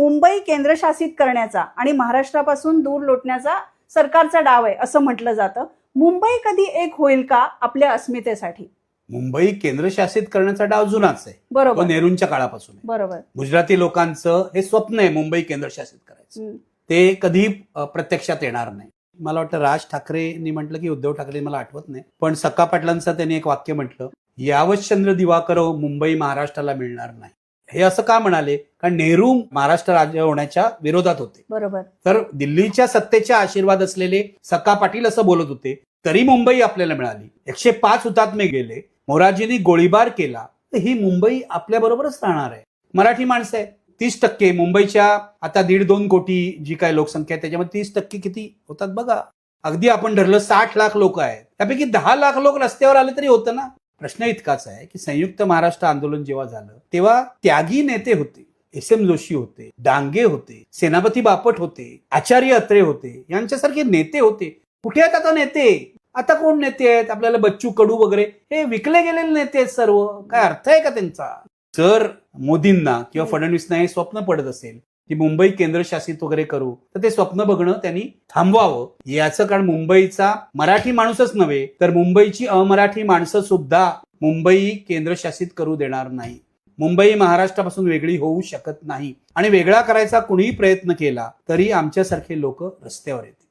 मुंबई केंद्रशासित करण्याचा आणि महाराष्ट्रापासून दूर लोटण्याचा सरकारचा डाव आहे असं म्हटलं जातं. मुंबई कधी एक होईल का आपल्या अस्मितेसाठी? मुंबई केंद्रशासित करण्याचा डाव जुनाच आहे. बरोबर. नेहरूंच्या काळापासून बरोबर. गुजराती लोकांचं हे स्वप्न आहे मुंबई केंद्रशासित करायचं. ते कधी प्रत्यक्षात येणार नाही. मला वाटतं राज ठाकरेंनी म्हटलं की उद्धव ठाकरे मला आठवत नाही. पण सक्का पाटलांचं त्यांनी एक वाक्य म्हटलं यावतचंद्र दिवाकर मुंबई महाराष्ट्राला मिळणार नाही. हे असं का म्हणाले? कारण नेहरू महाराष्ट्र राज्य होण्याच्या विरोधात होते. बरोबर. तर दिल्लीच्या सत्तेच्या आशीर्वाद असलेले सक्का पाटील असं बोलत होते तरी मुंबई आपल्याला मिळाली. एकशे पाच हुतात्मे गेले मोराजींनी गोळीबार केला तर ही मुंबई आपल्या बरोबरच राहणार आहे. मराठी माणसं आहे तीस टक्के. मुंबईच्या आता दीड दोन कोटी जी काय लोकसंख्या आहे त्याच्यामध्ये तीस टक्के किती होतात बघा. अगदी आपण धरलं साठ लाख लोक आहेत. त्यापैकी दहा लाख लोक रस्त्यावर आले तरी होतं ना. प्रश्न इतकाच आहे की संयुक्त महाराष्ट्र आंदोलन जेव्हा झालं तेव्हा त्यागी नेते होते एस एम जोशी होते डांगे होते सेनापती बापट होते आचार्य अत्रे होते यांच्यासारखे नेते होते. कुठे आहेत आता नेते? आता कोण नेते आहेत? आपल्याला बच्चू कडू वगैरे हे विकले गेलेले नेते आहेत सर्व. काय अर्थ आहे का त्यांचा? जर मोदींना किंवा फडणवीसना हे स्वप्न पडत असेल की मुंबई केंद्रशासित वगैरे करू. तर ते स्वप्न बघणं त्यांनी थांबवावं. याचं कारण मुंबईचा मराठी माणूसच नव्हे तर मुंबईची अमराठी माणसं सुद्धा मुंबई केंद्रशासित करू देणार नाही. मुंबई महाराष्ट्रापासून वेगळी होऊ शकत नाही. आणि वेगळा करायचा कुणीही प्रयत्न केला तरी आमच्यासारखे लोक रस्त्यावर येतील.